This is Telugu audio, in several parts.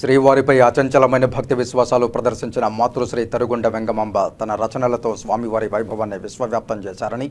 శ్రీవారిపై అచంచలమైన భక్తి విశ్వాసాలు ప్రదర్శించిన మాతృశ్రీ తరుగుండ వెంగమాంబ తన రచనలతో స్వామివారి వైభవాన్ని విశ్వవ్యాప్తం చేశారని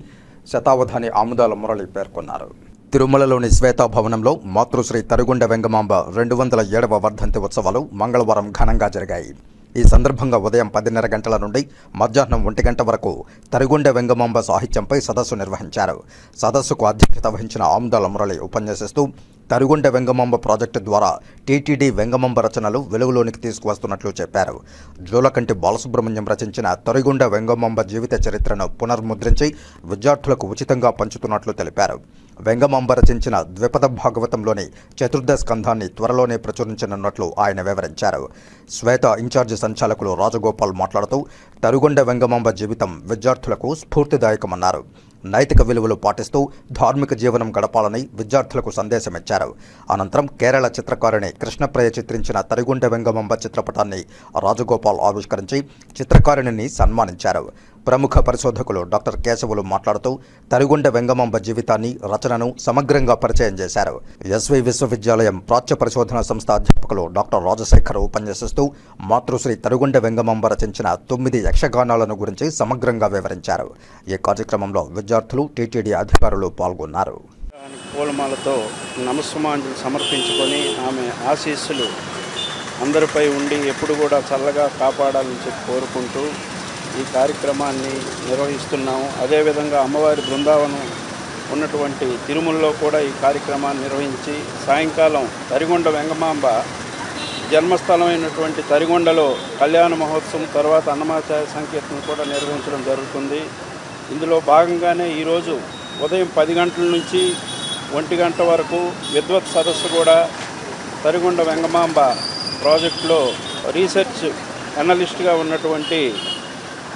శతావధాని ఆముదాల మురళి పేర్కొన్నారు. తిరుమలలోని శ్వేతా భవనంలో మాతృశ్రీ తరుగుండ వెంగమాంబ రెండు వందల ఏడవ వర్ధంతి ఉత్సవాలు మంగళవారం ఘనంగా జరిగాయి. ఈ సందర్భంగా ఉదయం పదిన్నర గంటల నుండి మధ్యాహ్నం ఒంటి గంట వరకు తరుగుండ వెంగమాంబ సాహిత్యంపై సదస్సు నిర్వహించారు. సదస్సుకు అధ్యక్షత వహించిన ఆముదాల మురళి ఉపన్యసిస్తూ తరుగుండ వెంగమాంబ ప్రాజెక్టు ద్వారా టీటీడీ వెంగమాంబ రచనలు వెలుగులోనికి తీసుకువస్తున్నట్లు చెప్పారు. జోలకంటి బాలసుబ్రహ్మణ్యం రచించిన తరిగుండె వెంగమాంబ జీవిత చరిత్రను పునర్ముద్రించి విద్యార్థులకు ఉచితంగా పంచుతున్నట్లు తెలిపారు. వెంగమాంబ రచించిన ద్విపద భాగవతంలోని చతుర్థ స్కంధాన్ని త్వరలోనే ప్రచురించనున్నట్లు ఆయన వివరించారు. శ్వేత ఇన్ఛార్జి సంచాలకులు రాజగోపాల్ మాట్లాడుతూ తరుగుండ వెంగమాంబ జీవితం విద్యార్థులకు స్ఫూర్తిదాయకమన్నారు. నైతిక విలువలు పాటిస్తూ ధార్మిక జీవనం గడపాలని విద్యార్థులకు సందేశమిచ్చారు. అనంతరం కేరళ చిత్రకారిణి కృష్ణప్రియ చిత్రించిన తరిగుండె వెంగమంబ చిత్రపటాన్ని రాజగోపాల్ ఆవిష్కరించి చిత్రకారిణిని సన్మానించారు. ప్రముఖ పరిశోధకులు డాక్టర్ కేశవులు మాట్లాడుతూ తరుగుండ వెంగమాంబ జీవితాన్ని రచనను సమగ్రంగా పరిచయం చేశారు. ఎస్వి విశ్వవిద్యాలయం ప్రాచ్య పరిశోధన సంస్థ అధ్యాపకులు డాక్టర్ రాజశేఖర్ ఉపన్యసిస్తూ మాతృశ్రీ తరుగుండ వెంగమాంబ రచించిన తొమ్మిది యక్షగానాలను గురించి సమగ్రంగా వివరించారు. ఈ కార్యక్రమంలో విద్యార్థులు టీటీడీ అధికారులు పాల్గొన్నారు. పూలమాలతో నమస్సుమాంజలు సమర్పించుకొని ఆమె ఆశీస్సులు అందరిపై ఉండి ఎప్పుడు కూడా చల్లగా కాపాడాలని చెప్పి కోరుకుంటూ ఈ కార్యక్రమాన్ని నిర్వహిస్తున్నాము. అదేవిధంగా అమ్మవారి బృందావనం ఉన్నటువంటి తిరుమలలో కూడా ఈ కార్యక్రమాన్ని నిర్వహించి సాయంకాలం తరిగొండ వెంగమాంబ జన్మస్థలమైనటువంటి తరిగొండలో కళ్యాణ మహోత్సవం తర్వాత అన్నమాచార్య సంకీర్తన కూడా నిర్వహించడం జరుగుతుంది. ఇందులో భాగంగానే ఈరోజు ఉదయం పది గంటల నుంచి ఒంటి గంట వరకు విద్వత్ సదస్సు కూడా తరిగొండ వెంగమాంబ ప్రాజెక్టులో రీసెర్చ్ అనలిస్ట్గా ఉన్నటువంటి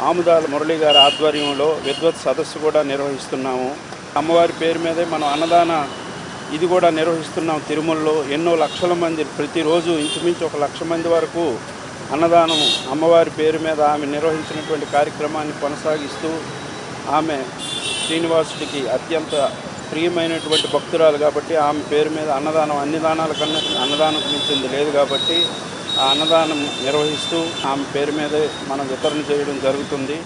ఆముదాల మురళి గారి ఆధ్వర్యంలో విద్వత్ సదస్సు కూడా నిర్వహిస్తున్నాము. అమ్మవారి పేరు మీదే మనం అన్నదాన ఇది కూడా నిర్వహిస్తున్నాం తిరుమలలో. ఎన్నో లక్షల మంది ప్రతిరోజు ఇంచుమించు ఒక లక్ష మంది వరకు అన్నదానం అమ్మవారి పేరు మీద ఆమె నిర్వహించినటువంటి కార్యక్రమాన్ని కొనసాగిస్తూ ఆమె శ్రీనివాసుడికి అత్యంత ప్రియమైనటువంటి భక్తురాలు కాబట్టి ఆమె పేరు మీద అన్నదానం అన్ని దానాల కన్నా అన్నదానం మించింది లేదు కాబట్టి అన్నదానం నిర్వహిస్తూ ఆమె పేరు మీదే మనం వితరణ చేయడం జరుగుతుంది.